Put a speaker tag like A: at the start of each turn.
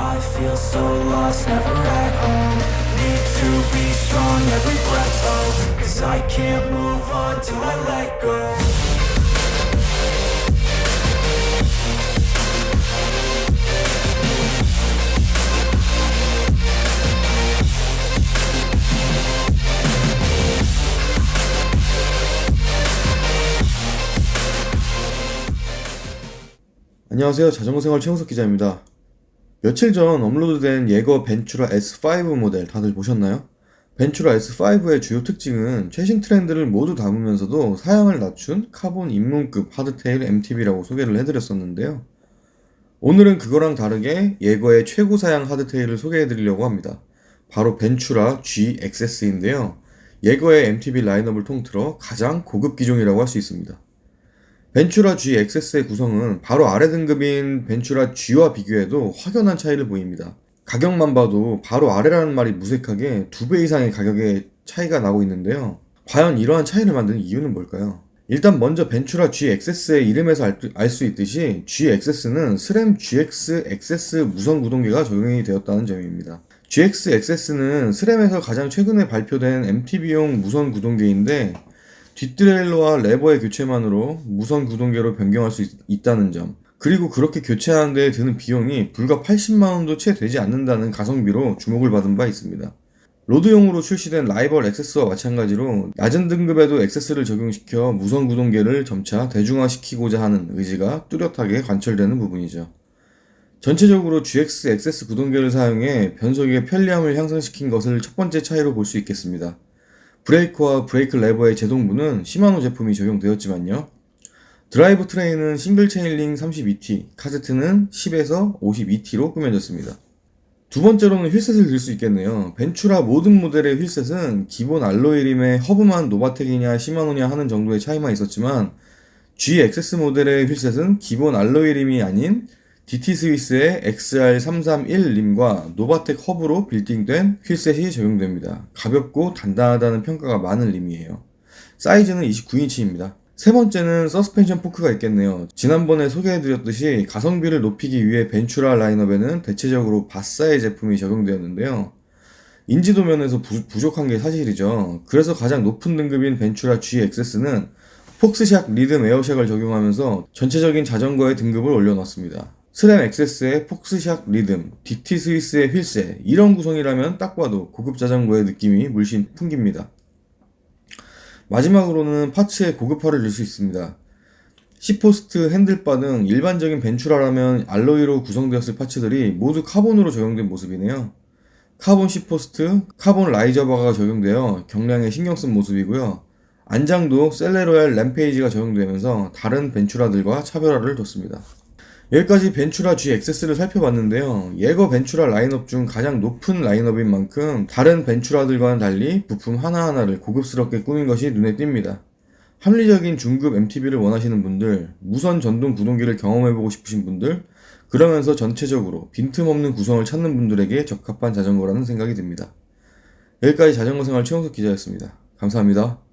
A: I feel so lost, never at home Need to be strong, every breath hold Cause I can't move on till I let go
B: 안녕하세요. 자전거 생활 최영석 기자입니다. 며칠 전 업로드된 예거 벤츄라 S5 모델 다들 보셨나요? 벤츄라 S5의 주요 특징은 최신 트렌드를 모두 담으면서도 사양을 낮춘 카본 입문급 하드테일 MTB라고 소개를 해드렸었는데요. 오늘은 그거랑 다르게 예거의 최고 사양 하드테일을 소개해드리려고 합니다. 바로 벤츄라 GXS인데요. 예거의 MTB 라인업을 통틀어 가장 고급 기종이라고 할 수 있습니다. 벤츄라 G XS의 구성은 바로 아래 등급인 벤츄라 G와 비교해도 확연한 차이를 보입니다. 가격만 봐도 바로 아래라는 말이 무색하게 두 배 이상의 가격의 차이가 나고 있는데요. 과연 이러한 차이를 만드는 이유는 뭘까요? 일단 먼저 벤츄라 G XS의 이름에서 알 수 있듯이 G XS는 스램 GX XS 무선 구동계가 적용이 되었다는 점입니다. GX XS는 스램에서 가장 최근에 발표된 MTB용 무선 구동계인데 뒷드레일러와 레버의 교체만으로 무선 구동계로 변경할 수 있, 다는 점. 그리고 그렇게 교체하는 데 드는 비용이 불과 80만원도 채 되지 않는다는 가성비로 주목을 받은 바 있습니다. 로드용으로 출시된 라이벌 엑세스와 마찬가지로 낮은 등급에도 엑세스를 적용시켜 무선 구동계를 점차 대중화시키고자 하는 의지가 뚜렷하게 관철되는 부분이죠. 전체적으로 GX 엑세스 구동계를 사용해 변속의 편리함을 향상시킨 것을 첫 번째 차이로 볼 수 있겠습니다. 브레이크와 브레이크 레버의 제동부는 시마노 제품이 적용되었지만요. 드라이브 트레이는 싱글 체인링 32T, 카세트는 10에서 52T로 꾸며졌습니다. 두 번째로는 휠셋을 들 수 있겠네요. 벤츄라 모든 모델의 휠셋은 기본 알로이림의 허브만 노바텍이냐 시마노냐 하는 정도의 차이만 있었지만 GXS 모델의 휠셋은 기본 알로이림이 아닌 DT 스위스의 XR331 림과 노바텍 허브로 빌딩된 휠셋이 적용됩니다. 가볍고 단단하다는 평가가 많은 림이에요. 사이즈는 29인치입니다. 세 번째는 서스펜션 포크가 있겠네요. 지난번에 소개해드렸듯이 가성비를 높이기 위해 벤츄라 라인업에는 대체적으로 바사의 제품이 적용되었는데요. 인지도 면에서 부, 족한 게 사실이죠. 그래서 가장 높은 등급인 벤츄라 GXS는 폭스샥 리듬 에어샥을 적용하면서 전체적인 자전거의 등급을 올려놨습니다. 스램 엑세스의 폭스샥 리듬, DT 스위스의 휠셋 이런 구성이라면 딱 봐도 고급 자전거의 느낌이 물씬 풍깁니다. 마지막으로는 파츠의 고급화를 낼수 있습니다. 시포스트, 핸들바 등 일반적인 벤츄라라면 알로이로 구성되었을 파츠들이 모두 카본으로 적용된 모습이네요. 카본 시포스트, 카본 라이저바가 적용되어 경량에 신경 쓴 모습이고요. 안장도 셀레로얄 램페이지가 적용되면서 다른 벤츄라들과 차별화를 뒀습니다. 여기까지 벤츄라 G XS를 살펴봤는데요. 예거 벤츄라 라인업 중 가장 높은 라인업인 만큼 다른 벤츄라들과는 달리 부품 하나하나를 고급스럽게 꾸민 것이 눈에 띕니다. 합리적인 중급 MTB를 원하시는 분들, 무선 전동 구동기를 경험해보고 싶으신 분들, 그러면서 전체적으로 빈틈없는 구성을 찾는 분들에게 적합한 자전거라는 생각이 듭니다. 여기까지 자전거 생활 최영석 기자였습니다. 감사합니다.